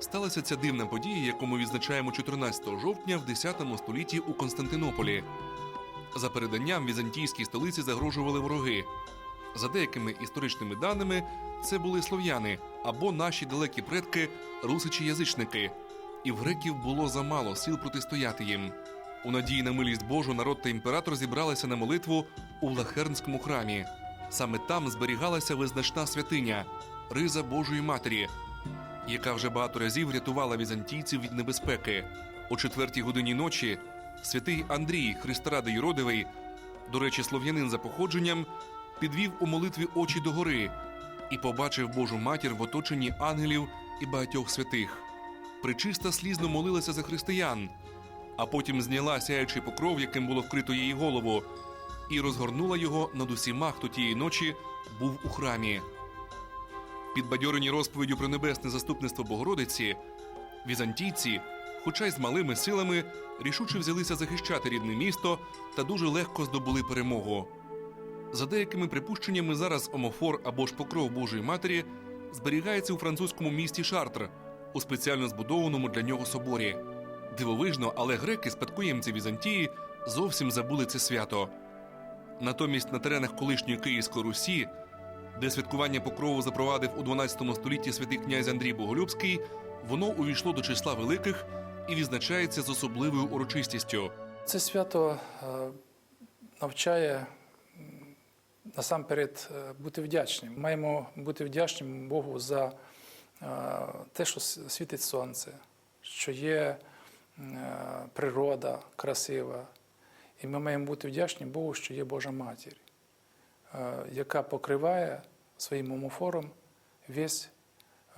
сталася ця дивна подія, яку ми відзначаємо 14 жовтня в 10 столітті у Константинополі. За переданням візантійській столиці загрожували вороги. За деякими історичними даними, це були слов'яни або наші далекі предки русичі-язичники. І в греків було замало сил протистояти їм. У надії на милість Божу народ та імператор зібралися на молитву у Влахернському храмі. Саме там зберігалася визначна святиня Риза Божої Матері, яка вже багато разів рятувала візантійців від небезпеки. О четвертій годині ночі святий Андрій Христоради Юродивий, до речі, слов'янин за походженням, підвів у молитві очі догори і побачив Божу матір в оточенні ангелів і багатьох святих. Причиста слізно молилася за християн, а потім зняла сяючий покров, яким було вкрито її голову, і розгорнула його над усіма, хто тієї ночі був у храмі. Підбадьорені розповіддю про небесне заступництво Богородиці, візантійці, хоча й з малими силами, рішуче взялися захищати рідне місто та дуже легко здобули перемогу. За деякими припущеннями, зараз омофор або ж покров Божої Матері зберігається у французькому місті Шартр у спеціально збудованому для нього соборі. Дивовижно, але греки, спадкоємці Візантії, зовсім забули це свято. Натомість на теренах колишньої Київської Русі, де святкування покрову запровадив у 12 столітті святий князь Андрій Боголюбський, воно увійшло до числа великих і відзначається з особливою урочистістю. Це свято е, навчає насамперед е, бути вдячним. Маємо бути вдячним Богу за е, те, що світить сонце, що є природа красива. І ми маємо бути вдячні Богу, що є Божа матір, яка покриває своїм омофором весь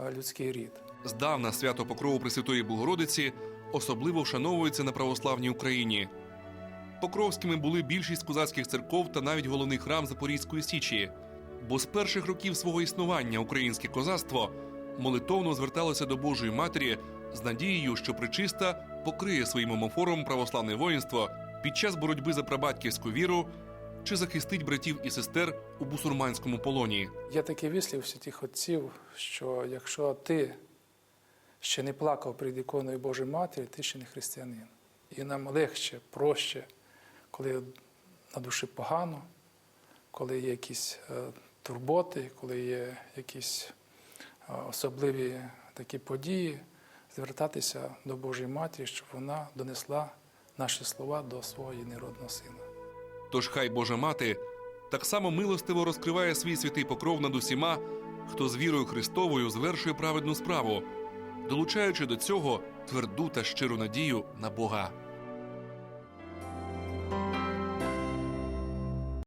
е, людський рід. Здавна свято Покрову Пресвятої Богородиці особливо вшановується на православній Україні. Покровськими були більшість козацьких церков та навіть головний храм Запорізької Січі. Бо з перших років свого існування українське козацтво молитовно зверталося до Божої Матері з надією, що причиста покриє своїм омофором православне воїнство під час боротьби за прабатьківську віру чи захистить братів і сестер у бусурманському полоні. Є такий вислів святих отців, що якщо ти ще не плакав перед іконою Божої Матері, ти ще не християнин. І нам легше, проще, коли на душі погано, коли є якісь е, турботи, коли є якісь е, особливі такі події, звертатися до Божої Матері, щоб вона донесла наші слова до свого єдинородного сина. Тож хай Божа мати так само милостиво розкриває свій святий покров над усіма, хто з вірою Христовою звершує праведну справу, долучаючи до цього тверду та щиру надію на Бога.